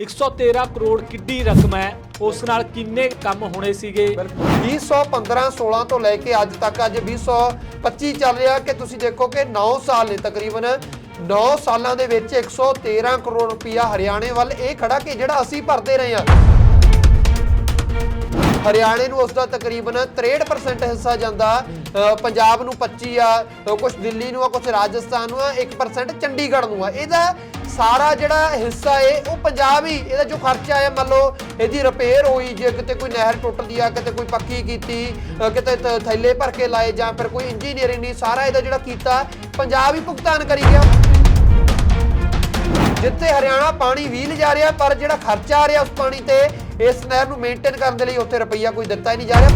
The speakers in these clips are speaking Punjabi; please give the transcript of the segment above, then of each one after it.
113 ਕਰੋੜ ਕਿੱਡੀ ਰਕਮ ਹੈ। ਉਸ ਨਾਲ ਕਿੰਨੇ ਕੰਮ ਹੋਣੇ ਸੀਗੇ? 2015 16 ਤੋਂ ਲੈ ਕੇ ਅੱਜ ਤੱਕ ਅੱਜ 2025 ਚੱਲ ਰਿਹਾ ਕਿ ਤੁਸੀਂ ਦੇਖੋ ਕਿ 9 ਸਾਲ ਨੇ ਤਕਰੀਬਨ। 9 ਸਾਲਾਂ ਦੇ ਵਿੱਚ 113 ਕਰੋੜ ਰੁਪਇਆ ਹਰਿਆਣੇ ਵੱਲ ਇਹ ਖੜਾ ਕਿ ਜਿਹੜਾ ਅਸੀਂ ਭਰਦੇ ਰਹੇ ਹਾਂ। ਹਰਿਆਣੇ ਨੂੰ ਉਸ ਦਾ ਤਕਰੀਬਨ 63% ਹਿੱਸਾ ਜਾਂਦਾ। ਅ, ਪੰਜਾਬ ਨੂੰ 25 ਆ ਕੁਝ ਦਿੱਲੀ ਨੂੰ ਆ ਕੁਝ ਰਾਜਸਥਾਨ ਨੂੰ ਆ 1% ਚੰਡੀਗੜ੍ਹ ਨੂੰ ਆ। ਇਹਦਾ ਸਾਰਾ ਜਿਹੜਾ ਹਿੱਸਾ ਏ, ਉਹ ਪੰਜਾਬ ਹੀ, ਇਹਦਾ ਜੋ ਖਰਚਾ ਆਇਆ ਮੰਨ ਲਓ, ਇਹਦੀ ਰਿਪੇਅਰ ਹੋਈ, ਜੇ ਕਿਤੇ ਕੋਈ ਨਹਿਰ ਟੁੱਟਦੀ ਆ, ਕਿਤੇ ਕੋਈ ਪੱਕੀ ਕੀਤੀ ਕਿਤੇ ਥੈਲੇ ਭਰ ਕੇ ਲਾਏ ਜਾਂ ਫਿਰ ਕੋਈ ਇੰਜੀਨੀਅਰਿੰਗ ਨਹੀਂ, ਸਾਰਾ ਇਹਦਾ ਜਿਹੜਾ ਕੀਤਾ, ਪੰਜਾਬ ਹੀ ਭੁਗਤਾਨ ਕਰੀ ਗਿਆ। ਜਿੱਥੇ ਹਰਿਆਣਾ ਪਾਣੀ ਵੀ ਲਿਜਾ ਰਿਹਾ, ਪਰ ਜਿਹੜਾ ਖਰਚਾ ਆ ਰਿਹਾ ਉਸ ਪਾਣੀ ਤੇ, ਇਸ ਨਹਿਰ ਨੂੰ ਮੇਨਟੇਨ ਕਰਨ ਦੇ ਲਈ ਉੱਥੇ ਰੁਪਈਆ ਕੋਈ ਦਿੱਤਾ ਹੀ ਨਹੀਂ ਜਾ ਰਿਹਾ।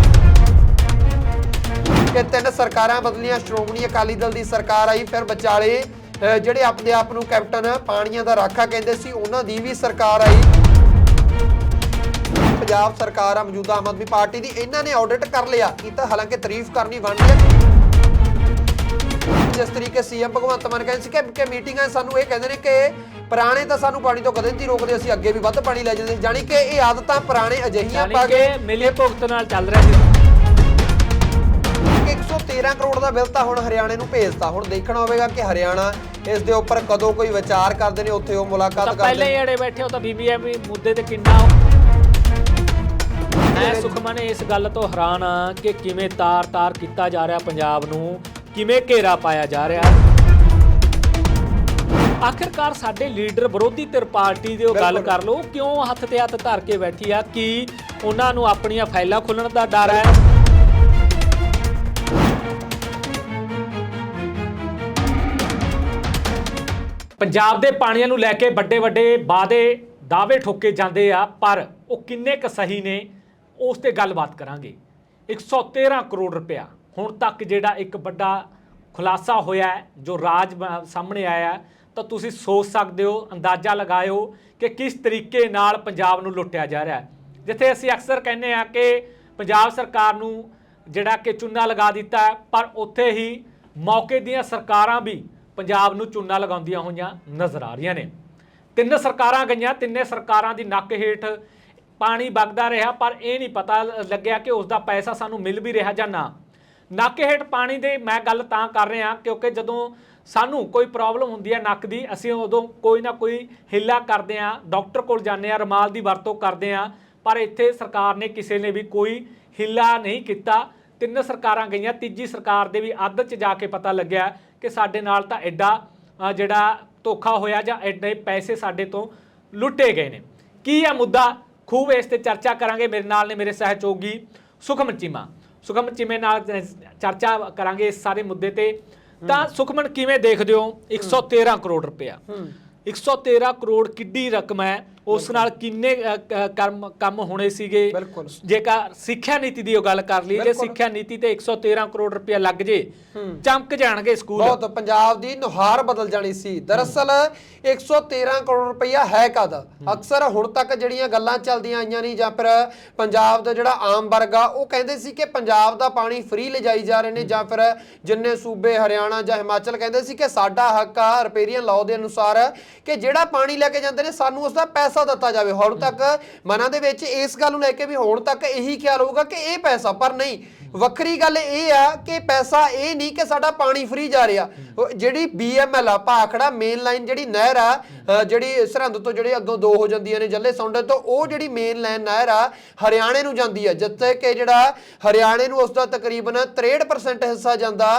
ਕਿ ਤਿੰਨ ਸਰਕਾਰਾਂ ਬਦਲੀਆਂ, ਸ਼੍ਰੋਮਣੀ ਅਕਾਲੀ ਦਲ ਦੀ ਸਰਕਾਰ ਆਈ, ਫਿਰ ਵਿਚਾਲੇ ਜਿਹੜੇ ਆਪਣੇ ਆਪ ਨੂੰ ਕੈਪਟਨ ਪਾਣੀਆਂ ਦਾ ਰਾਖਾ ਕਹਿੰਦੇ ਸੀ ਉਹਨਾਂ ਦੀ ਵੀ ਸਰਕਾਰ ਆਈ। ਪੰਜਾਬ ਸਰਕਾਰ ਆ ਮੌਜੂਦਾ ਆਮ ਆਦਮੀ ਪਾਰਟੀ ਦੀ ਇਹਨਾਂ ਨੇ ਆਡਿਟ ਕਰ ਲਿਆ। ਕੀਤਾ ਹਾਲਾਂਕਿ ਤਾਰੀਫ ਕਰਨੀ ਬਣਦੀ ਹੈ। ਜਿਸ ਤਰੀਕੇ ਸੀਐਮ ਭਗਵੰਤ ਮਾਨ ਕਹਿੰਦੇ ਸੀ ਕਿ ਮੀਟਿੰਗਾਂ ਸਾਨੂੰ ਇਹ ਕਹਿੰਦੇ ਨੇ ਕਿ ਪੁਰਾਣੇ ਤਾਂ ਸਾਨੂੰ ਪਾਣੀ ਤੋਂ ਕਦੇ ਨਹੀਂ ਰੋਕਦੇ ਅਸੀਂ ਅੱਗੇ ਵੀ ਵੱਧ ਪਾਣੀ ਲੈ ਜਾਂਦੇ। ਜਾਣੀ ਕਿ ਇਹ ਆਦਤਾਂ ਪੁਰਾਣੇ ਅਜਿਹੀਆਂ ਪਾ ਕਿ ਮਿਲੀ ਭੁਗਤ ਨਾਲ ਚੱਲ ਰਿਹਾ ਸੀ। ਕਿ 113 ਕਰੋੜ ਦਾ ਬਿੱਲ ਤਾਂ ਹੁਣ ਹਰਿਆਣੇ ਨੂੰ ਭੇਜਤਾ। ਹੁਣ ਦੇਖਣਾ ਹੋਵੇਗਾ ਕਿ ਹਰਿਆਣਾ ਇਸ ਦੇ ਉੱਪਰ ਕਦੋਂ ਕੋਈ ਵਿਚਾਰ ਕਰਦੇ ਨੇ ਉੱਥੇ ਉਹ ਮੁਲਾਕਾਤ ਤਾਂ ਕਰਦੇ ਪਹਿਲੇ ਹੀ ਅੜੇ ਬੈਠੇ ਹੋ ਤਾਂ ਬੀਬੀਐਮ ਮੁੱਦੇ ਤੇ ਕਿੰਨਾ ਮੈਂ ਸੁਖਮਨ ਇਸ ਗੱਲ ਤੋਂ ਹੈਰਾਨ ਆ ਕਿ ਕਿਵੇਂ ਤਾਰ-ਤਾਰ ਕੀਤਾ ਜਾ ਰਿਹਾ ਪੰਜਾਬ ਨੂੰ ਕਿਵੇਂ ਘੇਰਾ ਪਾਇਆ ਜਾ ਰਿਹਾ। ਆਖਿਰਕਾਰ ਸਾਡੇ ਲੀਡਰ ਵਿਰੋਧੀ ਧਿਰ ਪਾਰਟੀ ਦੇ ਉਹ ਗੱਲ। ਕਰ ਲਓ ਕਿਉਂ ਹੱਥ ਤੇ ਹੱਥ ਧਰ ਕੇ ਬੈਠੀ ਆ ਕਿ ਉਹਨਾਂ ਨੂੰ ਆਪਣੀਆਂ ਫਾਈਲਾਂ ਖੁੱਲਣ ਦਾ ਡਰ ਹੈ? ਪੰਜਾਬ ਦੇ ਪਾਣੀਆਂ ਨੂੰ ਲੈ ਕੇ ਵੱਡੇ ਵੱਡੇ ਵਾਅਦੇ ਦਾਅਵੇ ਠੋਕੇ ਜਾਂਦੇ ਆ, ਪਰ ਉਹ ਕਿੰਨੇ ਕੁ ਸਹੀ ਨੇ, ਉਸ ਤੇ ਗੱਲਬਾਤ ਕਰਾਂਗੇ। 113 ਕਰੋੜ ਰੁਪਇਆ ਹੁਣ ਤੱਕ ਜਿਹੜਾ ਇੱਕ ਵੱਡਾ ਖੁਲਾਸਾ ਹੋਇਆ ਜੋ ਰਾਜ ਸਾਹਮਣੇ ਆਇਆ ਤਾਂ ਤੁਸੀਂ ਸੋਚ ਸਕਦੇ ਹੋ, ਅੰਦਾਜ਼ਾ ਲਗਾਇਓ ਕਿ ਕਿਸ ਤਰੀਕੇ ਨਾਲ ਪੰਜਾਬ ਨੂੰ ਲੁੱਟਿਆ ਜਾ ਰਿਹਾ ਹੈ। ਜਿੱਥੇ ਅਸੀਂ ਅਕਸਰ ਕਹਿੰਦੇ ਆ ਕਿ ਪੰਜਾਬ ਸਰਕਾਰ ਨੂੰ ਜਿਹੜਾ ਕਿ ਚੁੰਨਾ ਲਗਾ ਦਿੱਤਾ ਪਰ ਉੱਥੇ ਹੀ ਮੌਕੇ ਦੀਆਂ ਸਰਕਾਰਾਂ ਵੀ ਪੰਜਾਬ ਨੂੰ ਚੁੰਨਾ ਲਗਾਉਂਦੀਆਂ ਹੋਈਆਂ ਨਜ਼ਰ ਆ ਰਹੀਆਂ ਨੇ। ਤਿੰਨ ਸਰਕਾਰਾਂ ਗਈਆਂ, ਤਿੰਨੇ ਸਰਕਾਰਾਂ ਦੀ ਨੱਕ ਹੇਠ ਪਾਣੀ ਵਗਦਾ ਰਿਹਾ, ਪਰ ਇਹ ਨਹੀਂ ਪਤਾ ਲੱਗਿਆ ਕਿ ਉਸ ਦਾ ਪੈਸਾ ਸਾਨੂੰ ਮਿਲ ਵੀ ਰਿਹਾ ਜਾਂ ਨਾ। ਨੱਕ ਹੇਠ ਪਾਣੀ ਦੇ ਮੈਂ ਗੱਲ ਤਾਂ ਕਰ ਰਿਹਾ ਕਿਉਂਕਿ ਜਦੋਂ ਸਾਨੂੰ ਕੋਈ ਪ੍ਰੋਬਲਮ ਹੁੰਦੀ ਹੈ ਨੱਕ ਦੀ, ਅਸੀਂ ਉਦੋਂ ਕੋਈ ਨਾ ਕੋਈ ਹਿੱਲਾ ਕਰਦੇ ਆ ਡਾਕਟਰ ਕੋਲ ਜਾਂਦੇ ਆ ਰਮਾਲ ਦੀ ਵਰਤੋਂ ਕਰਦੇ ਆ ਪਰ ਇੱਥੇ ਸਰਕਾਰ ਨੇ ਕਿਸੇ ਨੇ ਵੀ ਕੋਈ ਹਿੱਲਾ ਨਹੀਂ ਕੀਤਾ। ਤਿੰਨ ਸਰਕਾਰਾਂ ਗਈਆਂ, ਤੀਜੀ ਸਰਕਾਰ ਦੇ ਵੀ ਅੱਧ 'ਚ ਜਾ ਕੇ ਪਤਾ ਲੱਗਿਆ ਕਿ ਸਾਡੇ ਨਾਲ ਤਾਂ ਐਡਾ ਜਿਹੜਾ ਧੋਖਾ ਹੋਇਆ ਜਾਂ ਐਡੇ ਪੈਸੇ ਸਾਡੇ ਤੋਂ ਲੁੱਟੇ ਗਏ ਨੇ। ਕੀ ਹੈ ਮੁੱਦਾ ਖੂਬ ਇਸ ਤੇ ਚਰਚਾ ਕਰਾਂਗੇ? ਮੇਰੇ ਨਾਲ ਨੇ ਮੇਰੇ ਸਹਿਯੋਗੀ ਸੁਖਮਨ ਚੀਮਾ। ਸੁਖਮਨ ਚੀਮੇ ਨਾਲ ਚਰਚਾ ਕਰਾਂਗੇ ਇਸ ਸਾਰੇ ਮੁੱਦੇ ਤੇ। ਤਾਂ ਸੁਖਮਨ ਕਿਵੇਂ ਦੇਖਦੇ ਹੋ? 113 ਕਰੋੜ ਰੁਪਇਆ। 113 ਕਰੋੜ ਕਿੱਡੀ ਰਕਮ ਹੈ? ਉਸ ਨਾਲ ਕਿੰਨੇ ਅ, ਕ- ਕਰਮ ਕੰਮ ਹੋਣੇ ਸੀਗੇ? ਬਿਲਕੁਲ। ਜੇਕਰ ਸਿੱਖਿਆ ਨੀਤੀ ਦੀ ਉਹ ਗੱਲ ਕਰ ਲਈ ਜੇ ਬਿਲਕੁਲ। ਸਿੱਖਿਆ ਨੀਤੀ ਤੇ 113 ਕਰੋੜ ਰੁਪਇਆ ਲੱਗ ਜੇ ਚਮਕ ਜਾਣਗੇ ਸਕੂਲ। ਬਹੁਤ ਪੰਜਾਬ ਦੀ ਨੁਹਾਰ ਬਦਲ ਜਾਣੀ ਸੀ। ਦਰਅਸਲ 113 ਕਰੋੜ ਰੁਪਈਆ ਹੈ ਕਦ ਅਕਸਰ ਹੁਣ ਤੱਕ ਜਿਹੜੀਆਂ ਗੱਲਾਂ ਚੱਲਦੀਆਂ ਆਈਆਂ ਨਹੀਂ ਜਾਂ ਫਿਰ ਪੰਜਾਬ ਦਾ ਜਿਹੜਾ ਆਮ ਵਰਗ ਆ ਉਹ ਕਹਿੰਦੇ ਸੀ ਕਿ ਪੰਜਾਬ ਦਾ ਪਾਣੀ ਫ੍ਰੀ ਲਿਜਾਈ ਜਾ ਰਹੇ ਨੇ ਜਾਂ ਫਿਰ ਜਿੰਨੇ ਸੂਬੇ ਹਰਿਆਣਾ ਜਾਂ ਹਿਮਾਚਲ ਕਹਿੰਦੇ ਸੀ ਕਿ ਸਾਡਾ ਹੱਕ ਆ ਰਿਪੇਰੀਅਨ ਲਾਅ ਦੇ ਅਨੁਸਾਰ ਕਿ ਜਿਹੜਾ ਪਾਣੀ ਲੈ ਕੇ ਜਾਂਦੇ ਨੇ ਸਾਨੂੰ ਉਸ ਦਾ ਪੈਸਾ ਦਿੱਤਾ ਜਾਵੇ। ਹੁਣ ਤੱਕ ਮਨਾਂ ਦੇ ਵਿੱਚ ਇਸ ਗੱਲ ਨੂੰ ਲੈ ਕੇ ਵੀ ਹੁਣ ਤੱਕ ਇਹੀ ਖਿਆਲ ਹੋਊਗਾ ਕਿ ਇਹ ਪੈਸਾ ਪਰ ਨਹੀਂ ਵੱਖਰੀ ਗੱਲ ਇਹ ਆ ਕਿ ਪੈਸਾ ਇਹ ਨਹੀਂ ਕਿ ਸਾਡਾ ਪਾਣੀ ਫ੍ਰੀ ਜਾ ਰਿਹਾ। ਉਹ ਜਿਹੜੀ ਬੀਐਮਐਲ ਆ, ਭਾਖੜਾ ਮੇਨ ਲਾਈਨ ਜਿਹੜੀ ਨਹਿਰ ਆ ਜਿਹੜੀ ਸਰਹੰਦ ਤੋਂ ਜਿਹੜੇ ਅੱਗੋਂ ਦੋ ਹੋ ਜਾਂਦੀਆਂ ਨੇ ਜੱਲੇ ਸੌਂਡੇ ਤੋਂ, ਉਹ ਜਿਹੜੀ ਮੇਨ ਲਾਈਨ ਨਹਿਰ ਆ, ਹਰਿਆਣੇ ਨੂੰ ਜਾਂਦੀ ਆ। ਜਿੱਥੇ ਕਿ ਜਿਹੜਾ ਹਰਿਆਣੇ ਨੂੰ ਉਸ ਦਾ ਤਕਰੀਬਨ 63% ਹਿੱਸਾ ਜਾਂਦਾ।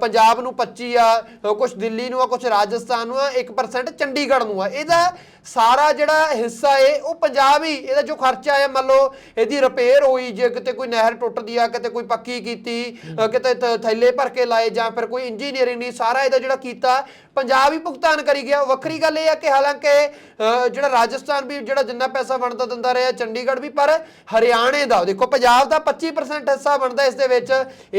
ਪੰਜਾਬ ਨੂੰ 25 ਆ ਕੁਝ ਦਿੱਲੀ ਨੂੰ ਆ ਕੁਝ ਰਾਜਸਥਾਨ ਨੂੰ ਆ 1% ਚੰਡੀਗੜ੍ਹ ਨੂੰ ਆ। ਇਹਦਾ ਸਾਰਾ ਜਿਹੜਾ ਹਿੱਸਾ ਏ, ਉਹ ਪੰਜਾਬ ਹੀ, ਇਹਦਾ ਜੋ ਖਰਚਾ ਆਇਆ ਮੰਨ ਲਓ, ਇਹਦੀ ਰਿਪੇਅਰ ਹੋਈ, ਜੇ ਕਿਤੇ ਕੋਈ ਨਹਿਰ ਟੁੱਟਦੀ ਆ, ਕਿਤੇ ਕੋਈ ਪੱਕੀ ਕੀਤੀ ਕਿਤੇ ਥੈਲੇ ਭਰ ਕੇ ਲਾਏ ਜਾਂ ਫਿਰ ਕੋਈ ਇੰਜੀਨੀਅਰਿੰਗ ਨਹੀਂ, ਸਾਰਾ ਇਹਦਾ ਜਿਹੜਾ ਕੀਤਾ, ਪੰਜਾਬ ਹੀ ਭੁਗਤਾਨ ਕਰੀ ਗਿਆ। ਵੱਖਰੀ ਗੱਲ ਇਹ ਆ ਕਿ ਹਾਲਾਂਕਿ ਜਿਹੜਾ ਰਾਜਸਥਾਨ ਵੀ ਜਿਹੜਾ ਜਿੰਨਾ ਪੈਸਾ ਬਣਦਾ ਦਿੰਦਾ ਰਿਹਾ, ਚੰਡੀਗੜ੍ਹ ਵੀ, ਪਰ ਹਰਿਆਣੇ ਦਾ, ਦੇਖੋ ਪੰਜਾਬ ਦਾ 25% ਹਿੱਸਾ ਬਣਦਾ ਇਸ ਦੇ ਵਿੱਚ।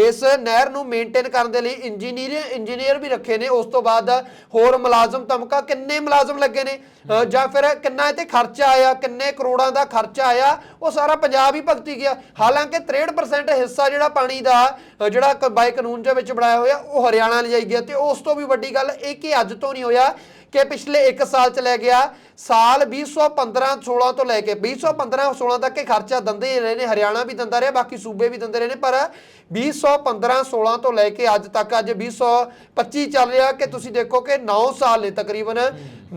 ਇਸ ਨਹਿਰ ਨੂੰ ਮੇਨਟੇਨ ਕਰਨ ਦੇ ਲਈ ਇੰਜੀਨੀਅਰ ਇੰਜੀਨੀਅਰ ਵੀ ਰੱਖੇ ਨੇ। ਉਸ ਤੋਂ ਬਾਅਦ ਹੋਰ ਮੁਲਾਜ਼ਮ ਤਮਕਾ ਕਿੰਨੇ ਮੁਲਾਜ਼ਮ ਲੱਗੇ ਨੇ? ਜਾਂ ਫਿਰ ਕਿੰਨਾ ਇਹ ਖਰਚਾ ਆਇਆ, ਕਿੰਨੇ ਕਰੋੜਾਂ ਦਾ ਖਰਚਾ ਆਇਆ, ਉਹ ਸਾਰਾ ਪੰਜਾਬ ਹੀ ਭਗਤੀ ਗਿਆ। ਹਾਲਾਂਕਿ 63% ਹਿੱਸਾ ਜਿਹੜਾ ਪਾਣੀ ਦਾ ਜਿਹੜਾ ਬਾਈ ਕਾਨੂੰਨ ਦੇ ਵਿੱਚ ਬਣਾਇਆ ਹੋਇਆ, ਉਹ ਹਰਿਆਣਾ ਲਿਜਾਈ ਗਿਆ ਤੇ ਉਸ ਤੋਂ ਵੀ ਵੱਡੀ ਗੱਲ ਇੱਕ ਕਿ ਅੱਜ ਤੋਂ ਨਹੀਂ ਹੋਇਆ ਕਿ ਪਿਛਲੇ 1 ਸਾਲ ਚ ਲੈ ਗਿਆ, ਸਾਲ 2015 16 ਤੋਂ ਲੈ ਕੇ 2015 16 ਤੱਕ ਇਹ ਖਰਚਾ ਦਿੰਦੇ ਰਹੇ ਨੇ, ਹਰਿਆਣਾ ਵੀ ਦਿੰਦਾ ਰਿਹਾ, ਬਾਕੀ ਸੂਬੇ ਵੀ ਦਿੰਦੇ ਰਹੇ ਨੇ, ਪਰ 2015 16 ਤੋਂ ਲੈ ਕੇ ਅੱਜ ਤੱਕ, ਅੱਜ 2025 ਚੱਲ ਰਿਹਾ ਕਿ ਤੁਸੀਂ ਦੇਖੋ ਕਿ 9 ਸਾਲ ਨੇ ਤਕਰੀਬਨ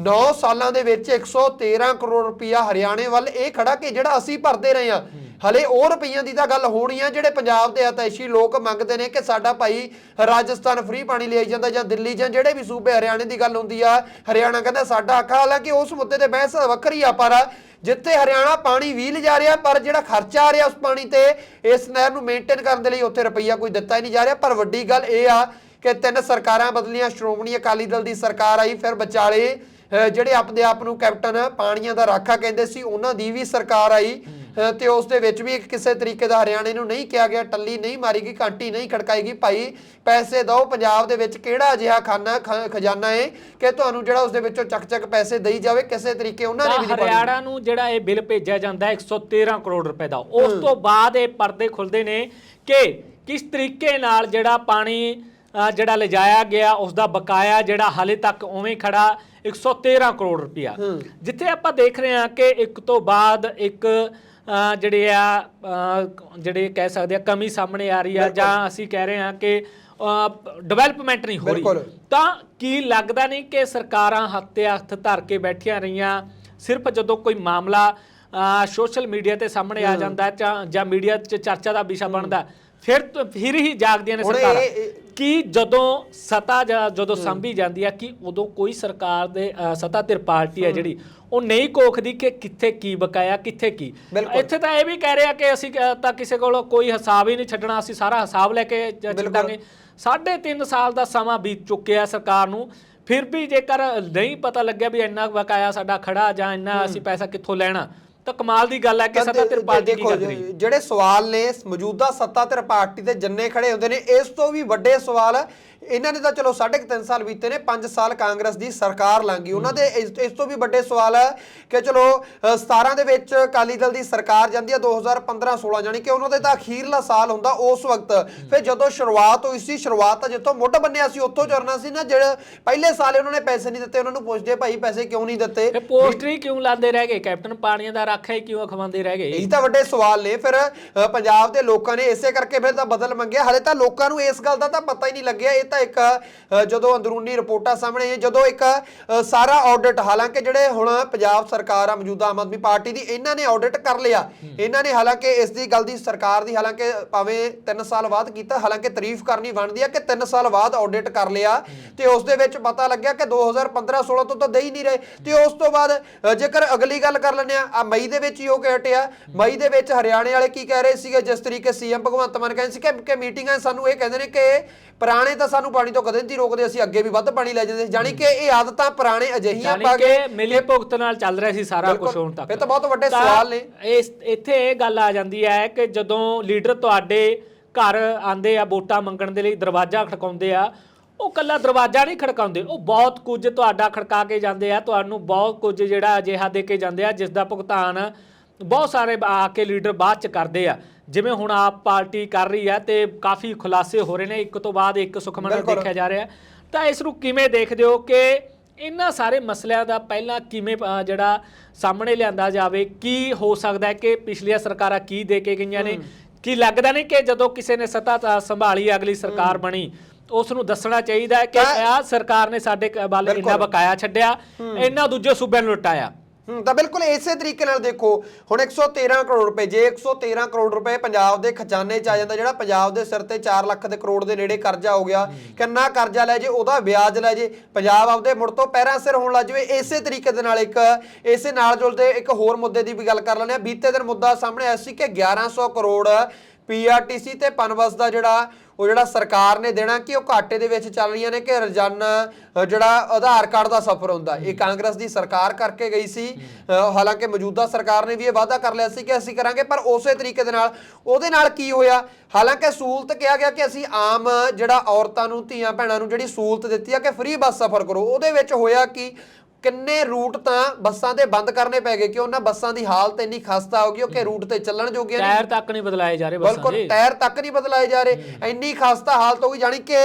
9 ਸਾਲਾਂ ਦੇ ਵਿੱਚ 113 ਕਰੋੜ ਰੁਪਇਆ ਹਰਿਆਣੇ ਵੱਲ ਇਹ ਖੜਾ ਕਿ ਜਿਹੜਾ ਅਸੀਂ ਭਰਦੇ ਰਹੇ ਹਾਂ ਹਲੇ ਉਹ ਰੁਪਈਆਂ ਦੀ ਤਾਂ ਗੱਲ ਹੋਣੀ ਆ, ਜਿਹੜੇ ਪੰਜਾਬ ਦੇ ਹਤੈਸ਼ੀ ਲੋਕ ਮੰਗਦੇ ਨੇ ਕਿ ਸਾਡਾ ਭਾਈ ਰਾਜਸਥਾਨ ਫ੍ਰੀ ਪਾਣੀ ਲਿਆਈ ਜਾਂਦਾ ਜਾਂ ਦਿੱਲੀ ਜਾਂ ਜਿਹੜੇ ਵੀ ਸੂਬੇ ਹਰਿਆਣੇ ਦੀ ਗੱਲ ਹੁੰਦੀ ਆ, ਹਰਿਆਣਾ ਕਹਿੰਦਾ ਸਾਡਾ ਹੱਕ ਹਾਲਾਂਕਿ ਉਸ ਮੁੱਦੇ ਤੇ ਬਹਿਸ ਵੱਖਰੀ ਆ, ਪਰ ਜਿੱਥੇ ਹਰਿਆਣਾ ਪਾਣੀ ਵੀ ਲਿਜਾ ਰਿਹਾ, ਪਰ ਜਿਹੜਾ ਖਰਚਾ ਆ ਰਿਹਾ ਉਸ ਪਾਣੀ ਤੇ, ਇਸ ਨਹਿਰ ਨੂੰ ਮੇਨਟੇਨ ਕਰਨ ਦੇ ਲਈ ਉੱਥੇ ਰੁਪਈਆ ਕੋਈ ਦਿੱਤਾ ਹੀ ਨਹੀਂ ਜਾ ਰਿਹਾ। ਪਰ ਵੱਡੀ ਗੱਲ ਇਹ ਆ ਕਿ ਤਿੰਨ ਸਰਕਾਰਾਂ ਬਦਲੀਆਂ, ਸ਼੍ਰੋਮਣੀ ਅਕਾਲੀ ਦਲ ਦੀ ਸਰਕਾਰ ਆਈ, ਫਿਰ ਵਿਚਾਲੇ ਜਿਹੜੇ ਆਪਣੇ ਆਪ ਨੂੰ ਕੈਪਟਨ ਪਾਣੀਆਂ ਦਾ ਰਾਖਾ ਕਹਿੰਦੇ ਸੀ, ਉਹਨਾਂ ਦੀ ਵੀ ਸਰਕਾਰ ਆਈ। ਤੇ ਉਸ ਦੇ ਵਿੱਚ ਵੀ ਕਿਸੇ ਤਰੀਕੇ ਦਾ ਹਰਿਆਣੇ ਨੂੰ ਨਹੀਂ ਕਿਹਾ ਗਿਆ ਟੱਲੀ ਨਹੀਂ ਮਾਰੀ ਗਈ ਕਾਂਟੀ ਨਹੀਂ ਖੜਕਾਏਗੀ। ਭਾਈ ਪੈਸੇ ਦਿਓ ਪੰਜਾਬ ਦੇ ਵਿੱਚ ਕਿਹੜਾ ਅਜਿਹਾ ਖਾਨਾ ਖਜ਼ਾਨਾ ਹੈ ਕਿ ਤੁਹਾਨੂੰ ਜਿਹੜਾ ਉਸ ਦੇ ਵਿੱਚੋਂ ਚੱਕ ਚੱਕ ਪੈਸੇ ਦੇਈ ਜਾਵੇ ਕਿਸੇ ਤਰੀਕੇ ਉਹਨਾਂ ਨੇ ਵੀ ਨਹੀਂ ਹਰਿਆਣਾ ਨੂੰ ਜਿਹੜਾ ਇਹ ਬਿੱਲ ਭੇਜਿਆ ਜਾਂਦਾ ਹੈ 113 ਕਰੋੜ ਰੁਪਏ ਦਾ। ਉਸ ਤੋਂ ਬਾਅਦ ਇਹ ਪਰਦੇ ਖੁੱਲਦੇ ਨੇ ਕਿ ਕਿਸ ਤਰੀਕੇ ਨਾਲ ਜਿਹੜਾ ਪਾਣੀ ਜਿਹੜਾ ਲਿਜਾਇਆ ਗਿਆ ਉਸ ਦਾ ਬਕਾਇਆ ਜਿਹੜਾ ਹਾਲੇ ਤੱਕ ਉਵੇਂ ਖੜਾ 113 ਕਰੋੜ ਰੁਪਇਆ। ਜਿੱਥੇ ਆਪਾਂ ਦੇਖ ਰਹੇ ਹਾਂ ਕਿ ਇੱਕ ਤੋਂ ਬਾਅਦ ਇੱਕ ਜਿਹੜੇ ਆ ਜਿਹੜੇ ਕਹਿ ਸਕਦੇ ਆ ਕਮੀ ਸਾਹਮਣੇ ਆ ਰਹੀ ਆ ਜਾਂ ਅਸੀਂ ਕਹਿ ਰਹੇ ਹਾਂ ਕਿ ਡਿਵੈਲਪਮੈਂਟ ਨਹੀਂ ਹੋ ਰਹੀ। ਤਾਂ ਕੀ ਲੱਗਦਾ ਨਹੀਂ ਕਿ ਸਰਕਾਰਾਂ ਹੱਥ ਹੱਥ ਧਰ ਕੇ ਬੈਠੀਆਂ ਰਹੀਆਂ? ਸਿਰਫ ਜਦੋਂ ਕੋਈ ਮਾਮਲਾ ਸੋਸ਼ਲ ਮੀਡੀਆ ਤੇ ਸਾਹਮਣੇ ਆ ਜਾਂਦਾ ਜਾਂ ਮੀਡੀਆ 'ਚ ਚਰਚਾ ਦਾ ਵਿਸ਼ਾ ਬਣਦਾ ਫਿਰ ਤੋਂ- ਫਿਰ ਹੀ ਜਾਗਦੀਆਂ ਨੇ ਹੁਣ ਇਹ- ਸਰਕਾਰਾਂ। ਇਹ- ਕਿ ਜਦੋਂ ਸਤਾ ਜਾਂ ਜਦੋਂ ਸੰਭੀ ਜਾਂਦੀ ਆ ਕਿ ਉਦੋਂ ਕੋਈ ਸਰਕਾਰ ਦੇ ਅ, ਸੱਤਾ ਧਿਰ ਪਾਰਟੀ ਹੈ। ਜਿਹੜੀ ਉਹ ਨਹੀਂ ਕੋਖਦੀ ਕਿ ਕਿੱਥੇ ਕੀ ਬਕਾਇਆ ਕਿੱਥੇ ਕੀ। ਬਿਲਕੁਲ। ਇੱਥੇ ਤਾਂ ਇਹ ਵੀ ਕਹਿ ਰਿਹਾ ਕਿ ਅਸੀਂ ਅ, ਤਾਂ ਕਿਸੇ ਕੋਲ ਕੋਈ ਹਿਸਾਬ ਹੀ ਨਹੀਂ ਛੱਡਣਾ ਅਸੀਂ ਸਾਰਾ ਹਿਸਾਬ ਲੈ ਕੇ ਚ- ਛੱਡਾਂਗੇ। ਸਾਢੇ ਤਿੰਨ ਸਾਲ ਦਾ ਸਮਾਂ ਬੀਤ ਚੁੱਕਿਆ ਸਰਕਾਰ ਨੂੰ ਫਿਰ ਵੀ ਜੇਕਰ ਨਹੀਂ ਪਤਾ ਲੱਗਿਆ ਵੀ ਇੰਨਾ ਬਕਾਇਆ ਸਾਡਾ ਖੜਾ ਜਾਂ ਇੰਨਾ ਅਸੀਂ ਪੈਸਾ ਕਿੱਥੋਂ ਲੈਣਾ ਤਾਂ ਕਮਾਲ ਦੀ ਗੱਲ ਹੈ ਕਿ ਸੱਤਾ ਧਿਰ ਪਾਰਟੀ ਦੇਖੋ ਕਰ ਰਹੀ। ਜਿਹੜੇ ਸਵਾਲ ਨੇ ਮੌਜੂਦਾ ਸੱਤਾ ਧਿਰ ਪਾਰਟੀ ਦੇ ਜੰਨੇ ਖੜੇ ਹੁੰਦੇ ਨੇ ਇਸ ਤੋਂ ਵੀ ਵੱਡੇ ਸਵਾਲ ਇਹਨਾਂ ਨੇ ਤਾਂ ਚਲੋ ਸਾਢੇ ਕੁ ਤਿੰਨ ਸਾਲ ਬੀਤੇ ਨੇ 5 ਸਾਲ ਕਾਂਗਰਸ ਦੀ ਸਰਕਾਰ ਲੰਘੀ। ਉਹਨਾਂ ਦੇ ਇਸ ਤੋਂ ਵੀ ਵੱਡੇ ਸਵਾਲ ਹੈ ਕਿ ਚਲੋ ਅ, 17 ਦੇ ਵਿੱਚ ਅਕਾਲੀ ਦਲ ਦੀ ਸਰਕਾਰ ਜਾਂਦੀ ਹੈ 2015 16 ਜਾਨੀ ਕਿ ਉਹਨਾਂ ਦੇ ਤਾਂ ਅਖੀਰਲਾ ਸਾਲ ਹੁੰਦਾ ਉਸ ਵਕਤ। ਫਿਰ ਜਦੋਂ ਸ਼ੁਰੂਆਤ ਹੋਈ ਸੀ ਸ਼ੁਰੂਆਤ ਤਾਂ ਜਿੱਥੋਂ ਮੁੱਢ ਬੰਨਿਆ ਸੀ ਉੱਥੋਂ ਚਰਨਾ ਸੀ ਨਾ ਜਿਹੜੇ ਪਹਿਲੇ ਸਾਲ ਉਹਨਾਂ ਨੇ ਪੈਸੇ ਨਹੀਂ ਦਿੱਤੇ ਉਹਨਾਂ ਨੂੰ ਪੁੱਛਦੇ ਭਾਈ ਪੈਸੇ ਕਿਉਂ ਨਹੀਂ ਦਿੱਤੇ? ਪੋਸਟਰ ਕਿਉਂ ਲਾਉਂਦੇ ਰਹਿ ਗਏ? ਕੈਪਟਨ ਪਾਣੀਆਂ ਦਾ ਹੀ ਕਿਉਂ ਅਖਵਾਉਂਦੇ ਰਹਿ ਗਏ। ਇਹੀ ਤਾਂ ਵੱਡੇ ਸਵਾਲ ਨੇ। ਫਿਰ ਅ, ਪੰਜਾਬ ਦੇ ਲੋਕਾਂ ਨੇ ਇਸੇ ਕਰਕੇ ਫਿਰ ਤਾਂ ਬਦਲ ਮੰਗਿਆ। ਹਲੇ ਤਾਂ ਲੋਕਾਂ ਨੂੰ ਇਸ ਗੱਲ ਦਾ ਤਾਂ ਪਤਾ ਹੀ ਨਹੀਂ ਲੱਗਿਆ। ਇਹ ਤਾਂ ਇੱਕ ਅ, ਜਦੋਂ ਅੰਦਰੂਨੀ ਰਿਪੋਰਟਾਂ ਸਾਹਮਣੇ ਆਈਆਂ ਜਦੋਂ ਇੱਕ ਅ, ਸਾਰਾ ਆਡਿਟ ਹਾਲਾਂਕਿ ਜਿਹੜੇ ਹੁਣ ਪੰਜਾਬ ਸਰਕਾਰ ਆ ਮੌਜੂਦਾ ਆਮ ਆਦਮੀ ਪਾਰਟੀ ਦੀ ਇਹਨਾਂ ਨੇ ਆਡਿਟ ਕਰ ਲਿਆ। ਇਹਨਾਂ ਨੇ ਹਾਲਾਂਕਿ ਇਸ ਦੀ ਗੱਲ ਦੀ ਸਰਕਾਰ ਦੀ ਹਾਲਾਂਕਿ ਭਾਵੇਂ 3 ਸਾਲ ਬਾਅਦ ਕੀਤਾ ਹਾਲਾਂਕਿ ਤਾਰੀਫ ਕਰਨੀ ਬਣਦੀ ਆ ਕਿ 3 ਸਾਲ ਬਾਅਦ ਆਡਿਟ ਕਰ ਲਿਆ। ਤੇ ਉਸ ਦੇ ਵਿੱਚ ਪਤਾ ਲੱਗਿਆ ਕਿ 2015 16 ਤੋਂ ਤਾਂ ਦੇ ਹੀ ਨਹੀਂ ਰਹੇ। ਤੇ ਉਸ ਤੋਂ ਬਾਅਦ ਅ, ਜੇਕਰ ਅਗਲੀ ਗੱਲ ਕਰ ਲੈਂਦੇ ਆ ਆ ਮਈ ਦੇ ਵਿੱਚ ਹੀ ਉਹ ਕਿ ਹਟਿਆ ਮਈ ਦੇ ਵਿੱਚ ਹਰਿਆਣੇ ਵਾਲੇ ਕੀ ਕਹਿ ਰਹੇ ਸੀਗੇ ਜਿਸ ਤਰੀਕੇ ਸੀਐਮ ਭਗਵੰਤ ਮਾਨ ਕਹਿੰਦੇ ਸੀ ਕਿ ਕਿ ਮੀਟਿੰਗਾਂ ਸਾਨੂੰ ਇਹ ਕਹਿੰਦੇ ਨੇ ਕਿ ਪੁਰਾਣੇ ਤਾਂ ਸਾਨੂੰ ਪਾਣੀ ਤੋਂ ਕਦੇ ਨਹੀਂ ਰੋਕਦੇ ਅਸੀਂ ਅੱਗੇ ਵੀ ਵੱਧ ਪਾਣੀ ਲੈ ਜਾਂਦੇ ਸੀ ਜਾਣੀ ਕਿ ਇਹ ਆਦਤਾਂ ਪੁਰਾਣੇ ਅਜਿਹੀਆਂ ਪਾ ਕਿ ਮਿਲੀ ਭੁਗਤ ਨਾਲ ਚੱਲ ਰਿਹਾ ਸੀ ਸਾਰਾ। ਕੁਝ ਹੁਣ ਤੱਕ ਇਹ ਤਾਂ ਬਹੁਤ ਵੱਡੇ ਸਵਾਲ ਨੇ। ਇਸ ਇੱਥੇ ਇਹ ਗੱਲ ਆ ਜਾਂਦੀ ਹੈ ਕਿ ਜਦੋਂ ਲੀਡਰ ਤੁਹਾਡੇ ਘਰ ਆਂਦੇ ਆ ਵੋਟਾਂ ਮੰਗਣ ਦੇ ਲਈ ਦਰਵਾਜ਼ਾ ਖੜਕਾਉਂਦੇ ਆ ਉਹ ਕੱਲਾ ਦਰਵਾਜ਼ਾ ਨਹੀਂ ਖੜਕਾਉਂਦੇ। ਉਹ ਬਹੁਤ ਕੁਝ ਤੁਹਾਡਾ ਖੜਕਾ ਕੇ ਜਾਂਦੇ ਆ ਤੁਹਾਨੂੰ ਬਹੁਤ ਕੁਝ ਜਿਹੜਾ ਅਜਿਹਾ ਦੇ ਕੇ ਜਾਂਦੇ ਆ ਜਿਸ ਦਾ ਭੁਗਤਾਨ ਬਹੁਤ ਸਾਰੇ ਆ ਕੇ ਲੀਡਰ ਬਾਅਦ ਚ ਕਰਦੇ ਆ। ਜਿਵੇਂ ਹੁਣ ਆਪ ਪਾਰਟੀ ਕਰ ਰਹੀ ਆ ਤੇ ਕਾਫੀ ਖੁਲਾਸੇ ਹੋ ਰਹੇ ਨੇ ਇੱਕ ਤੋਂ ਬਾਅਦ ਇੱਕ ਸੁਖਮਨ। ਦੇਖਿਆ ਜਾ ਰਿਹਾ। ਤਾਂ ਇਸ ਨੂੰ ਕਿਵੇਂ ਦੇਖਦੇ ਹੋ ਕਿ ਇਹਨਾਂ ਸਾਰੇ ਮਸਲਿਆਂ ਦਾ ਪਹਿਲਾਂ ਕਿਵੇਂ ਜਿਹੜਾ ਸਾਹਮਣੇ ਲਿਆਂਦਾ ਜਾਵੇ? ਕੀ ਹੋ ਸਕਦਾ ਹੈ ਕਿ ਪਿਛਲੀਆਂ ਸਰਕਾਰਾਂ ਕੀ ਦੇ ਕੇ ਗਈਆਂ ਨੇ? ਕੀ ਲੱਗਦਾ ਨਹੀਂ ਕਿ ਜਦੋਂ ਕਿਸੇ ਨੇ ਸੱਤਾ ਸੰਭਾਲੀ ਅਗਲੀ ਸਰਕਾਰ ਬਣੀ ਉਸ ਨੂੰ ਦੱਸਣਾ ਚਾਹੀਦਾ ਹੈ ਕਿ ਆਹ ਸਰਕਾਰ ਨੇ ਸਾਡੇ ਵੱਲ ਇੰਨਾ। ਬਕਾਇਆ ਛੱਡਿਆ ਇਹਨਾਂ ਦੂਜੇ ਸੂਬਿਆਂ ਨੂੰ ਲੁਟਾਇਆ। ਹੂੰ ਤਾਂ ਬਿਲਕੁਲ ਇਸੇ ਤਰੀਕੇ ਨਾਲ ਦੇਖੋ ਹੁਣ 113 ਕਰੋੜ ਰੁਪਏ ਜੇ 113 ਕਰੋੜ ਰੁਪਏ ਪੰਜਾਬ ਦੇ ਖਜ਼ਾਨੇ 'ਚ ਆ ਜਾਂਦਾ ਜਿਹੜਾ ਪੰਜਾਬ ਦੇ ਸਿਰ ਤੇ 4 ਲੱਖ ਦੇ ਕਰੋੜ ਦੇ ਨੇੜੇ ਕਰਜ਼ਾ ਹੋ ਗਿਆ ਕਿੰਨਾ ਕਰਜ਼ਾ ਲੈ ਜੇ ਉਹਦਾ ਵਿਆਜ ਲੈ ਜੇ ਪੰਜਾਬ ਆਪਦੇ ਮੁੜ ਤੋਂ ਪੈਰਾਂ ਸਿਰ ਹੋਣ ਲੱਗ ਜਾਵੇ ਇਸੇ ਤਰੀਕੇ ਦੇ ਨਾਲ ਇੱਕ ਇਸੇ ਨਾਲ ਜੁਲਦੇ ਇੱਕ ਹੋਰ ਮੁੱਦੇ ਦੀ ਵੀ ਗੱਲ ਕਰ ਲੈਂਦੇ ਆ ਬੀਤੇ ਦਿਨ ਮੁੱਦਾ ਸਾਹਮਣੇ ਆਇਆ ਸੀ ਕਿ 1100 ਕਰੋੜ ਪੀਆਰਟੀਸੀ ਤੇ ਪਨਬਸ ਦਾ ਜਿਹੜਾ ਉਹ ਜਿਹੜਾ ਸਰਕਾਰ ਨੇ ਦੇਣਾ ਕਿ ਉਹ ਘਾਟੇ ਦੇ ਵਿੱਚ ਚੱਲ ਰਹੀਆਂ ਨੇ ਕਿ ਰੋਜ਼ਾਨਾ ਜਿਹੜਾ ਆਧਾਰ ਕਾਰਡ ਦਾ ਸਫ਼ਰ ਹੁੰਦਾ। ਇਹ ਕਾਂਗਰਸ ਦੀ ਸਰਕਾਰ ਕਰਕੇ ਗਈ ਸੀ। ਹਾਲਾਂਕਿ ਮੌਜੂਦਾ ਸਰਕਾਰ ਨੇ ਵੀ ਇਹ ਵਾਅਦਾ ਕਰ ਲਿਆ ਸੀ ਕਿ ਅਸੀਂ ਕਰਾਂਗੇ ਪਰ ਉਸੇ ਤਰੀਕੇ ਦੇ ਨਾਲ ਉਹਦੇ ਨਾਲ ਕੀ ਹੋਇਆ? ਹਾਲਾਂਕਿ ਸਹੂਲਤ ਕਿਹਾ ਗਿਆ ਕਿ ਅਸੀਂ ਆਮ ਜਿਹੜਾ ਔਰਤਾਂ ਨੂੰ ਧੀਆਂ ਭੈਣਾਂ ਨੂੰ ਜਿਹੜੀ ਸਹੂਲਤ ਦਿੱਤੀ ਆ ਕਿ ਫ੍ਰੀ ਬੱਸ ਸਫ਼ਰ ਕਰੋ ਉਹਦੇ ਵਿੱਚ ਹੋਇਆ ਕੀ? ਕਿੰਨੇ ਰੂਟ ਤਾਂ ਬੱਸਾਂ ਦੇ ਬੰਦ ਕਰਨੇ ਪੈ ਗਏ? ਕਿ ਉਹਨਾਂ ਬੱਸਾਂ ਦੀ ਹਾਲਤ ਇੰਨੀ ਖਸਤਾ ਹੋ ਗਈ ਉਹ ਕਿ ਰੂਟ ਤੇ ਚੱਲਣ ਜੋਗੀਆਂ ਨਹੀਂ? ਟਾਇਰ ਤੱਕ ਨਹੀਂ ਬਦਲਾਏ ਜਾ ਰਹੇ ਬੱਸਾਂ ਬਿਲਕੁਲ ਟਾਇਰ ਤੱਕ ਨਹੀਂ ਬਦਲਾਏ ਜਾ ਰਹੇ। ਇੰਨੀ ਖਸਤਾ ਹਾਲਤ ਹੋ ਗਈ ਜਾਨੀ ਕਿ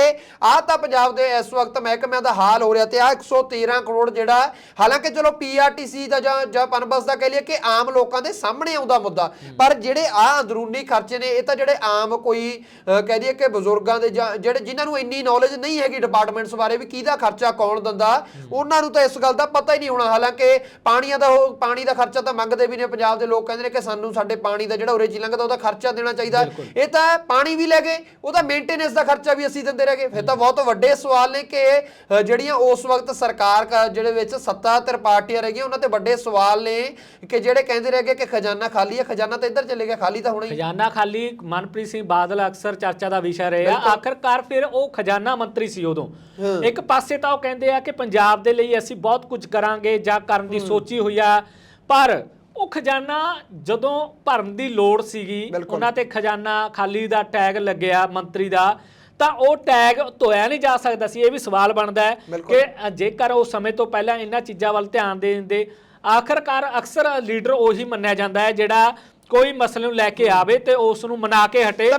ਆਹ ਤਾਂ ਪੰਜਾਬ ਦੇ ਇਸ ਵਕਤ ਮਹਿਕਮਿਆਂ ਦਾ ਹਾਲ ਹੋ ਰਿਹਾ ਤੇ ਆ 113 ਕਰੋੜ ਜਿਹੜਾ ਹਾਲਾਂਕਿ ਚਲੋ ਪੀਆਰਟੀਸੀ ਦਾ ਜਾਂ ਜਾਂ ਪਨਬਸ ਦਾ ਕਹਿ ਲਈਏ ਕਿ ਆਮ ਲੋਕਾਂ ਦੇ ਸਾਹਮਣੇ ਆਉਂਦਾ ਮੁੱਦਾ। ਪਰ ਜਿਹੜੇ ਆ ਅੰਦਰੂਨੀ ਖਰਚੇ ਨੇ ਇਹ ਤਾਂ ਜਿਹੜੇ ਆਮ ਕੋਈ ਕਹਿ ਦਈਏ ਕਿ ਬਜ਼ੁਰਗਾਂ ਦੇ ਜਿਹੜੇ ਜਿਨ੍ਹਾਂ ਨੂੰ ਇੰਨੀ ਨੌਲੇਜ ਨਹੀਂ ਹੈਗੀ ਡਿਪਾਰਟਮੈਂਟਸ ਬਾਰੇ ਵੀ ਕਿਹਦਾ ਖਰਚਾ ਕੌਣ ਦਿੰਦਾ? ਉਹਨਾਂ ਨੂੰ ਤਾਂ ਇਸ ਗੱਲ ਦਾ ਪਤਾ ਹੀ ਨਹੀਂ ਹੋਣਾ। ਹਾਲਾਂਕਿ ਪਾਣੀਆਂ ਦਾ ਉਹ ਪਾਣੀ ਦਾ ਖਰਚਾ ਤਾਂ ਮੰਗਦੇ ਵੀ ਨੇ ਪੰਜਾਬ ਦੇ ਲੋਕ ਕਹਿੰਦੇ ਨੇ ਕਿ ਸਾਨੂੰ ਸਾਡੇ ਪਾਣੀ ਦਾ ਜਿਹੜਾ ਉਰੇ ਜੀ ਲੰਘਦਾ ਉਹਦਾ ਖਰਚਾ ਦੇਣਾ ਚਾਹੀਦਾ। ਇਹ ਤਾਂ ਪਾਣੀ ਵੀ ਲੈ ਗਏ ਉਹਦਾ ਮੇਨਟੇਨੈਂਸ ਦਾ ਖਰਚਾ ਵੀ ਅਸੀਂ ਦਿੰਦੇ ਰਹਿ ਗਏ। ਫਿਰ ਤਾਂ ਬਹੁਤ ਵੱਡੇ ਸਵਾਲ ਨੇ ਕਿ ਜਿਹੜੀਆਂ ਉਸ ਵਕਤ ਸਰਕਾਰ ਜਿਹੜੇ ਵਿੱਚ ਸੱਤਾ ਤੇ ਪਾਰਟੀਆਂ ਰਹਿ ਗਈਆਂ ਉਹਨਾਂ ਤੇ ਵੱਡੇ ਸਵਾਲ ਨੇ ਕਿ ਜਿਹੜੇ ਕਹਿੰਦੇ ਰਹਿ ਗਏ ਕਿ ਖਜ਼ਾਨਾ ਖਾਲੀ ਹੈ ਖਜ਼ਾਨਾ ਤਾਂ ਇੱਧਰ ਚਲੇ ਗਿਆ ਖਾਲੀ ਤਾਂ ਹੋਣਾ ਹੀ ਖਜ਼ਾਨਾ ਖਾਲੀ ਮਨਪ੍ਰੀਤ ਸਿੰਘ ਬਾਦਲ ਅਕਸਰ ਚਰਚਾ ਦਾ ਵਿਸ਼ਾ ਰਹੇ ਆ। ਆਖਰਕਾਰ ਫਿਰ ਉਹ ਖਜ਼ਾਨਾ ਮੰਤਰੀ ਸੀ ਉਦੋਂ। ਇੱਕ ਪਾਸੇ ਤਾਂ ਉਹ ਕਹਿੰਦੇ ਆ ਕਿ ਪੰਜਾਬ ਦੇ ਲਈ ਅਸੀਂ ਬਹੁਤ ਕੁਝ ਕਰਾਂਗੇ ਜਾਂ ਕਰਨ ਦੀ ਸੋਚੀ ਹੋਈ ਆ ਪਰ ਉਹ ਖਜ਼ਾਨਾ ਜਦੋਂ ਭਰਨ ਦੀ ਲੋੜ ਸੀਗੀ। ਉਹਨਾਂ ਤੇ ਖਜ਼ਾਨਾ ਖਾਲੀ ਦਾ ਟੈਗ ਲੱਗਿਆ ਮੰਤਰੀ ਦਾ ਤਾਂ ਉਹ ਟੈਗ ਧੋਇਆ ਨਹੀਂ ਜਾ ਸਕਦਾ ਸੀ ਇਹ ਵੀ ਸਵਾਲ ਬਣਦਾ ਹੈ। ਕਿ ਜੇਕਰ ਉਹ ਸਮੇਂ ਤੋਂ ਪਹਿਲਾਂ ਇਹਨਾਂ ਚੀਜ਼ਾਂ ਵੱਲ ਧਿਆਨ ਦੇ ਦਿੰਦੇ ਆਖਰਕਾਰ ਅਕਸਰ ਲੀਡਰ ਉਹੀ ਮੰਨਿਆ ਜਾਂਦਾ ਹੈ ਜਿਹੜਾ ਕੋਈ ਮਸਲੇ ਨੂੰ ਲੈ ਕੇ ਆਵੇ ਤੇ ਉਸ ਨੂੰ ਮਨਾ ਕੇ ਹਟੇ।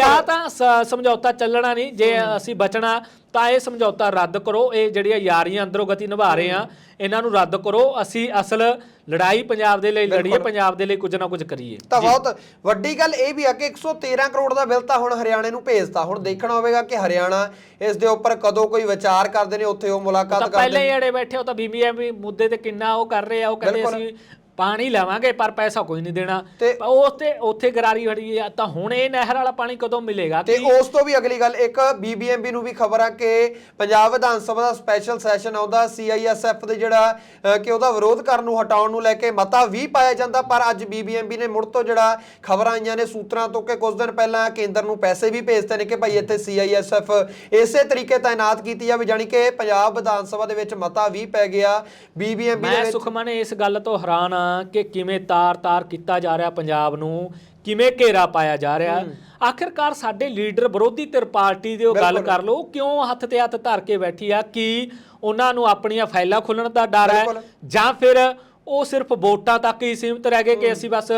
ਆਹ ਤਾਂ ਸਮਝੌਤਾ ਚੱਲਣਾ ਨਹੀਂ ਜੇ ਅਸੀਂ ਬਚਣਾ ਤਾਂ ਇਹ ਸਮਝੌਤਾ ਰੱਦ ਕਰੋ ਇਹ ਜਿਹੜੀਆਂ ਯਾਰੀਆਂ ਅੰਦਰੋਂ ਗਤੀ ਨਿਭਾ ਰਹੇ ਆ ਇਹਨਾਂ ਨੂੰ ਰੱਦ ਕਰੋ ਅਸੀਂ ਅਸਲ ਲੜਾਈ ਪੰਜਾਬ ਦੇ ਲਈ ਲੜੀਏ ਪੰਜਾਬ ਦੇ ਲਈ ਕੁਝ ਨਾ ਕੁਝ ਕਰੀਏ। ਤਾਂ ਬਹੁਤ ਵੱਡੀ ਗੱਲ ਇਹ ਵੀ ਆ ਕਿ 113 ਕਰੋੜ ਦਾ ਬਿੱਲ ਤਾਂ ਹੁਣ ਹਰਿਆਣੇ ਨੂੰ ਭੇਜਤਾ। ਹੁਣ ਦੇਖਣਾ ਹੋਵੇਗਾ ਕਿ ਹਰਿਆਣਾ ਇਸ ਦੇ ਉੱਪਰ ਕਦੋਂ ਕੋਈ ਵਿਚਾਰ ਕਰਦੇ ਨੇ ਉੱਥੇ ਉਹ ਮੁਲਾਕਾਤ ਕਰਦੇ ਪਹਿਲੇ ਨੇ। ਜਿਹੜੇ ਬੈਠੇ ਉਹ ਤਾਂ ਬੀਬੀਐਮ ਮੁੱਦੇ ਤੇ ਕਿੰਨਾ ਉਹ ਕਰ ਰਹੇ ਆ ਉਹ ਕਹਿੰਦੇ। ਅਸੀਂ ਪਾਣੀ ਲਵਾਂਗੇ ਪਰ ਪੈਸਾ ਕੋਈ ਨਹੀਂ ਦੇਣਾ। ਤੇ- ਉਹ ਤੇ ਉੱਥੇ ਗਰਾਰੀ ਫੜੀ ਆ ਤਾਂ ਹੁਣ ਇਹ ਨਹਿਰ ਵਾਲਾ ਪਾਣੀ ਕਦੋਂ ਮਿਲੇਗਾ? ਤੇ ਉਸ ਤੋਂ ਵੀ ਅਗਲੀ ਗੱਲ ਇੱਕ ਬੀਬੀਐਮਬੀ ਨੂੰ ਵੀ ਖਬਰ ਆ ਕਿ ਪੰਜਾਬ ਵਿਧਾਨ ਸਭਾ ਦਾ ਸਪੈਸ਼ਲ ਸੈਸ਼ਨ ਆਉਂਦਾ ਸੀਆਈਐਸਐਫ ਦੇ ਜਿਹੜਾ ਅ, ਕਿ ਉਹਦਾ ਵਿਰੋਧ ਕਰਨ ਨੂੰ ਹਟਾਉਣ ਨੂੰ ਲੈ ਕੇ ਮਤਾ ਵੀ ਪਾਇਆ ਜਾਂਦਾ ਪਰ ਅੱਜ ਬੀਬੀਐਮਬੀ ਨੇ ਮੁੜ ਤੋਂ ਜਿਹੜਾ ਖਬਰਾਂ ਆਈਆਂ ਨੇ ਸੂਤਰਾਂ ਤੋਂ ਕਿ ਕੁਝ ਦਿਨ ਪਹਿਲਾਂ ਕੇਂਦਰ ਨੂੰ ਪੈਸੇ ਵੀ ਭੇਜਦੇ ਨੇ ਕਿ ਭਾਈ ਇੱਥੇ ਸੀਆਈਐਸਐਫ ਇਸੇ ਤਰੀਕੇ ਤਾਇਨਾਤ ਕੀਤੀ ਜਾਵੇ ਜਾਣੀ ਕਿ ਪੰਜਾਬ ਵਿਧਾਨ ਸਭਾ ਦੇ ਵਿੱਚ ਮਤਾ ਵੀ ਪੈ ਗਿਆ ਬੀਬੀਐਮਬੀ ਦੇ ਮੈਂ ਵਿੱਚ ਸੁਖਮਨ ਇਸ ਗੱਲ ਤੋਂ ਹੈਰਾਨ ਆ ਕਿ ਕਿਵੇਂ ਤਾਰ-ਤਾਰ ਕੀਤਾ ਜਾ ਰਿਹਾ ਪੰਜਾਬ ਨੂੰ ਕਿਵੇਂ ਘੇਰਾ ਪਾਇਆ ਜਾ ਰਿਹਾ ਆਖਿਰਕਾਰ ਸਾਡੇ ਲੀਡਰ ਵਿਰੋਧੀ ਧਿਰ ਪਾਰਟੀ ਦੇ ਉਹ ਗੱਲ। ਕਰ ਲਓ ਕਿਉਂ ਹੱਥ ਤੇ ਹੱਥ ਧਰ ਕੇ ਬੈਠੀ ਆ ਕੀ ਉਹਨਾਂ ਨੂੰ ਆਪਣੀਆਂ ਫਾਈਲਾਂ ਖੁੱਲਣ ਦਾ ਡਰ ਹੈ। ਜਾਂ ਫਿਰ ਉਹ ਸਿਰਫ ਵੋਟਾਂ ਤੱਕ ਹੀ ਸੀਮਿਤ ਰਹਿ ਗਏ ਕਿ ਅਸੀਂ ਬਸ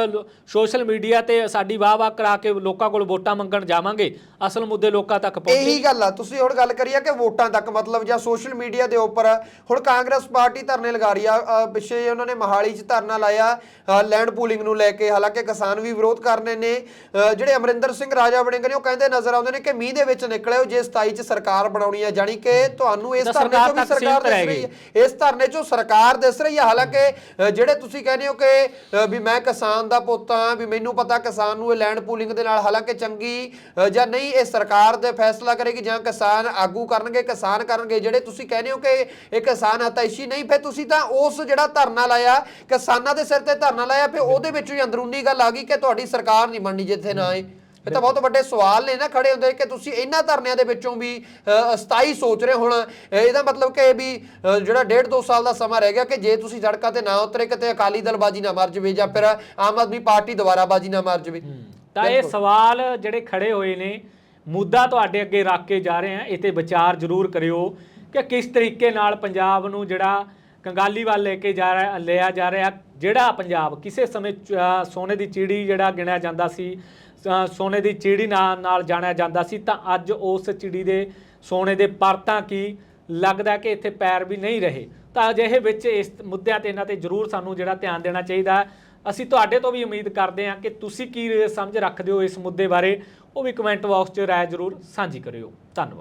ਸੋਸ਼ਲ ਮੀਡੀਆ ਤੇ ਸਾਡੀ ਵਾਹ-ਵਾਹ ਕਰਾ ਕੇ ਲੋਕਾਂ ਕੋਲ ਵੋਟਾਂ ਮੰਗਣ ਜਾਵਾਂਗੇ ਅਸਲ ਮੁੱਦੇ ਲੋਕਾਂ ਤੱਕ ਪਹੁੰਚੇ। ਇਹੀ ਗੱਲ ਆ ਤੁਸੀਂ ਹੁਣ ਗੱਲ ਕਰੀਏ ਕਿ ਵੋਟਾਂ ਤੱਕ ਮਤਲਬ ਜਾਂ ਸੋਸ਼ਲ ਮੀਡੀਆ ਦੇ ਉੱਪਰ ਹੁਣ ਕਾਂਗਰਸ ਪਾਰਟੀ ਧਰਨੇ ਲਗਾ ਰਹੀ ਆ ਪਿੱਛੇ ਉਹਨਾਂ ਨੇ ਮਹਾਲੀ 'ਚ ਧਰਨਾ ਲਾਇਆ ਲੈਂਡ ਪੂਲਿੰਗ ਨੂੰ ਲੈ ਕੇ ਹਾਲਾਂਕਿ ਕਿਸਾਨ ਵੀ ਵਿਰੋਧ ਕਰਨੇ ਨੇ ਜਿਹੜੇ ਅਮਰਿੰਦਰ ਸਿੰਘ ਰਾਜਾ ਵੜਿੰਗ ਨੇ ਉਹ ਕਹਿੰਦੇ ਨਜ਼ਰ ਆਉਂਦੇ ਨੇ ਕਿ ਮੀਂਹ ਦੇ ਵਿੱਚ ਨਿਕਲੇ ਹੋ ਜੇ 27 'ਚ ਸਰਕਾਰ ਬਣਾਉਣੀ ਹੈ ਜਾਣੀ ਕਿ ਤੁਹਾਨੂੰ ਇਸ ਧਰਨੇ 'ਚੋਂ ਵੀ ਸਰਕਾਰ ਦਿਸ ਰਹਿ ਹੈ ਇਸ ਧਰਨੇ 'ਚੋਂ ਸਰਕਾਰ ਦਿਸ ਰਹੀ ਹੈ ਹਾਲਾਂਕਿ ਜਿਹੜੇ ਤੁਸੀਂ ਕਹਿੰਦੇ ਹੋ ਕਿ ਵੀ ਮੈਂ ਕਿਸਾਨ ਦਾ ਪੁੱਤ ਹਾਂ, ਵੀ ਮੈਨੂੰ ਪਤਾ ਕਿਸਾਨ ਨੂੰ ਇਹ ਲੈਂਡ ਪੂਲਿੰਗ ਦੇ ਨਾਲ ਹਾਲਾਂਕਿ ਚੰਗੀ ਜਾਂ ਨਹੀਂ, ਇਹ ਸਰਕਾਰ ਦੇ ਫੈਸਲਾ ਕਰੇਗੀ ਜਾਂ ਕਿਸਾਨ ਆਗੂ ਕਰਨਗੇ, ਕਿਸਾਨ ਕਰਨਗੇ, ਜਿਹੜੇ ਤੁਸੀਂ ਕਹਿੰਦੇ ਹੋ ਕਿ ਇਹ ਕਿਸਾਨ ਹਤਾਇਸ਼ੀ ਨਹੀਂ, ਫਿਰ ਤੁਸੀਂ ਤਾਂ ਉਸ ਜਿਹੜਾ ਧਰਨਾ ਲਾਇਆ, ਕਿਸਾਨਾਂ ਦੇ ਸਿਰ ਤੇ ਧਰਨਾ ਲਾਇਆ, ਫਿਰ ਉਹਦੇ ਵਿੱਚੋਂ ਹੀ ਅੰਦਰੂਨੀ ਗੱਲ ਆ ਗਈ ਕਿ ਤੁਹਾਡੀ ਸਰਕਾਰ ਨਹੀਂ ਮੰਨਣੀ ਜਿੱਥੇ ਨਾ ਆਏ। ਇਹ ਤਾਂ ਬਹੁਤ ਵੱਡੇ ਸਵਾਲ ਨੇ ਨਾ ਖੜੇ ਹੁੰਦੇ ਕਿ ਤੁਸੀਂ ਇਹਨਾਂ ਧਰਨਿਆਂ ਦੇ ਵਿੱਚੋਂ ਵੀ ਅ, ਅਸਥਾਈ ਸੋਚ ਰਹੇ ਹੁਣ। ਇਹਦਾ ਮਤਲਬ ਕਿ ਵੀ ਜਿਹੜਾ ਡੇਢ ਦੋ ਸਾਲ ਦਾ ਸਮਾਂ ਰਹਿ ਗਿਆ ਕਿ ਜੇ ਤੁਸੀਂ ਸੜਕਾਂ ਤੇ ਨਾ ਉਤਰੇ ਕਿਤੇ ਅਕਾਲੀ ਦਲ ਬਾਜੀ ਨਾ ਮਰ ਜਾਵੇ ਜਾਂ ਫਿਰ ਆਮ ਆਦਮੀ ਪਾਰਟੀ ਦੁਬਾਰਾ ਬਾਜੀ ਨਾ ਮਰ ਜਾਵੇ। ਤਾਂ ਇਹ ਸਵਾਲ ਜਿਹੜੇ ਖੜੇ ਹੋਏ ਨੇ ਮੁੱਦਾ ਤੁਹਾਡੇ ਅੱਗੇ ਰੱਖ ਕੇ ਜਾ ਰਹੇ ਹਾਂ ਇਹ ਤੇ ਵਿਚਾਰ ਜ਼ਰੂਰ ਕਰਿਓ ਕਿ ਕਿਸ ਤਰੀਕੇ ਨਾਲ ਪੰਜਾਬ ਨੂੰ ਜਿਹੜਾ ਕੰਗਾਲੀ ਵੱਲ ਲੈ ਕੇ ਜਾ ਰਿਹਾ ਲਿਆ ਜਾ ਰਿਹਾ ਜਿਹੜਾ ਪੰਜਾਬ ਕਿਸੇ ਸਮੇਂ ਸੋਨੇ ਦੀ ਚਿੜੀ ਜਿਹੜਾ ਗਿਣਿਆ ਜਾਂਦਾ ਸੀ ਸੋਨੇ ਦੀ ਚਿੜੀ ਨਾਲ ਨਾਲ ਜਾਣਿਆ ਜਾਂਦਾ ਸੀ, ਤਾਂ ਅੱਜ ਉਸ ਚਿੜੀ ਦੇ ਸੋਨੇ ਦੇ ਪਰਤਾਂ ਕੀ ਲੱਗਦਾ ਕਿ ਇੱਥੇ ਪੈਰ ਵੀ ਨਹੀਂ ਰਹੇ? ਤਾਂ ਅਜਿਹੇ ਵਿੱਚ ਇਸ ਮੁੱਦਿਆਂ ਤੇ ਇਹਨਾਂ ਤੇ ਜ਼ਰੂਰ ਸਾਨੂੰ ਜਿਹੜਾ ਧਿਆਨ ਦੇਣਾ ਚਾਹੀਦਾ ਅਸੀਂ ਤੁਹਾਡੇ ਤੋਂ ਵੀ ਉਮੀਦ ਕਰਦੇ ਹਾਂ ਕਿ ਤੁਸੀਂ ਕੀ ਸਮਝ ਰੱਖਦੇ ਹੋ ਇਸ ਮੁੱਦੇ ਬਾਰੇ, ਉਹ ਵੀ ਕਮੈਂਟ ਬਾਕਸ 'ਚ ਰਾਏ ਜ਼ਰੂਰ ਸਾਂਝੀ ਕਰਿਓ। ਧੰਨਵਾਦ।